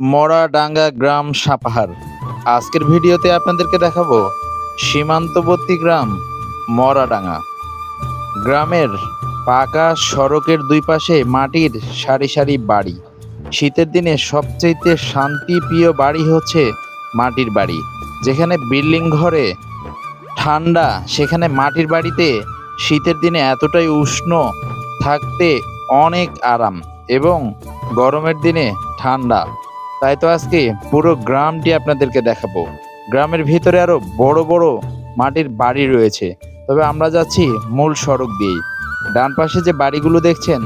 মরাডাঙ্গা গ্রাম সাপাহার। আজকের ভিডিওতে আপনাদেরকে দেখাবো সীমান্তবর্তী গ্রাম মরাডাঙ্গা। গ্রামের পাকা সড়কের দুই পাশে মাটির সারি সারি বাড়ি। শীতের দিনে সবচেয়ে শান্তিপ্রিয় বাড়ি হচ্ছে মাটির বাড়ি। যেখানে বিল্ডিং ঘরে ঠান্ডা, সেখানে মাটির বাড়িতে শীতের দিনে এতটাই উষ্ণ, থাকতে অনেক আরাম এবং গরমের দিনে ঠান্ডা। তাই তো আজকে পুরো গ্রামটি আপনাদেরকে দেখাবো। গ্রামের ভিতরে আরও বড় বড় মাটির বাড়ি রয়েছে। তবে আমরা যাচ্ছি মূল সড়ক দিয়েই। ডান পাশে যে বাড়িগুলো দেখছেন,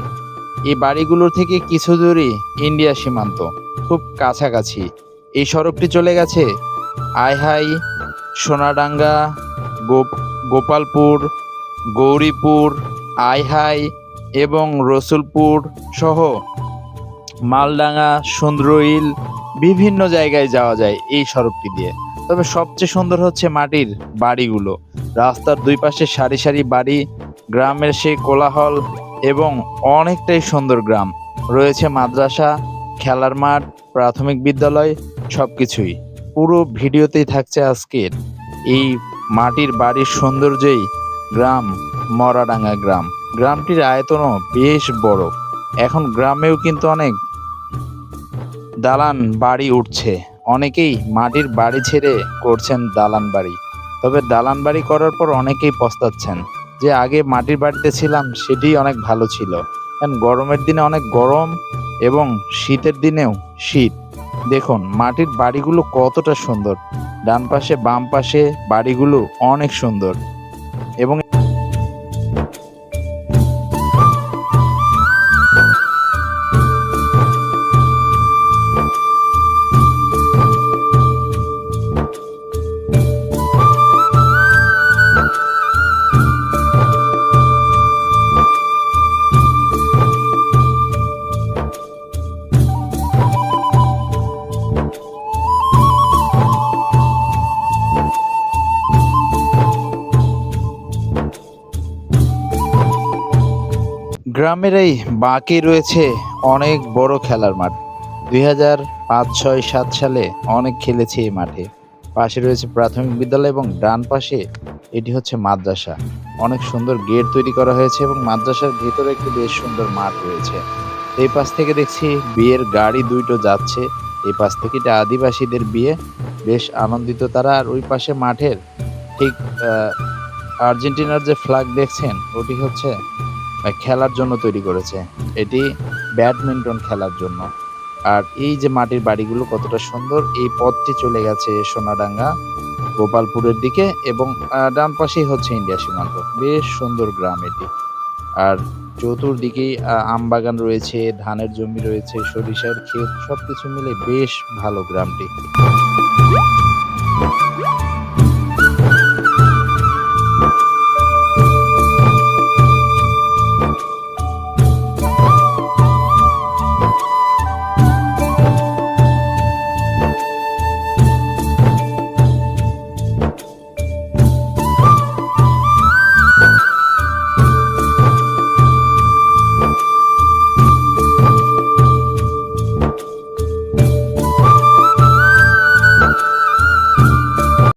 এই বাড়িগুলোর থেকে কিছু দূরই ইন্ডিয়া সীমান্ত, খুব কাছাকাছি। এই সড়কটি চলে গেছে আইহাই সোনাডাঙ্গা, গোপ, গোপালপুর, গৌরীপুর আইহাই এবং রসুলপুর সহ মালডাঙ্গা, সুন্দরইল, বিভিন্ন জায়গায় যাওয়া যায় এই সড়কটি দিয়ে। তবে সবচেয়ে সুন্দর হচ্ছে মাটির বাড়িগুলো। রাস্তার দুই পাশে সারি সারি বাড়ি, গ্রামের সেই কোলাহল এবং অনেকটাই সুন্দর গ্রাম। রয়েছে মাদ্রাসা, খেলার মাঠ, প্রাথমিক বিদ্যালয় সব কিছুই পুরো ভিডিওতেই থাকছে আজকের এই মাটির বাড়ির সৌন্দর্যেই গ্রাম মরাডাঙ্গা গ্রাম। গ্রামটির আয়তনও বেশ বড়। এখন গ্রামেও কিন্তু অনেক দালান বাড়ি উঠছে। অনেকেই মাটির বাড়ি ছেড়ে করছেন দালান বাড়ি। তবে দালান বাড়ি করার পর অনেকেই পস্তাচ্ছেন যে আগে মাটির বাড়িতে ছিলাম, সেটি অনেক ভালো ছিল। কারণ গরমের দিনে অনেক গরম এবং শীতের দিনেও শীত। দেখুন, মাটির বাড়িগুলো কতটা সুন্দর। ডান পাশে, বাম পাশে বাড়িগুলো অনেক সুন্দর। গ্রামের এই বাঁকে রয়েছে অনেক বড় খেলার মাঠ। দুই হাজার পাঁচ ছয় সাত সালে অনেক খেলেছি এই মাঠে। পাশে রয়েছে প্রাথমিক বিদ্যালয় এবং ডান পাশে এটি হচ্ছে মাদ্রাসা। অনেক সুন্দর গেট তৈরি করা হয়েছে এবং মাদ্রাসার ভিতরে একটি বেশ সুন্দর মাঠ রয়েছে। এই পাশ থেকে দেখছি বিয়ের গাড়ি দুইটো যাচ্ছে। এই পাশ থেকে এটা আদিবাসীদের বিয়ে। বেশ আনন্দিত তারা। আর ওই পাশে মাঠের ঠিক আর্জেন্টিনার যে ফ্ল্যাগ দেখছেন, ওটি হচ্ছে খেলার জন্য তৈরি করেছে। এটি ব্যাডমিন্টন খেলার জন্য। আর এই যে মাটির বাড়িগুলো কতটা সুন্দর, এই পথটি চলে গেছে সোনাডাঙ্গা, গোপালপুরের দিকে এবং ডান পাশেই হচ্ছে ইন্ডিয়া সীমান্ত। বেশ সুন্দর গ্রাম এটি। আর চতুর্দিকেই আম বাগান রয়েছে, ধানের জমি রয়েছে, সরিষার ক্ষেত, সবকিছু মিলে বেশ ভালো গ্রামটি।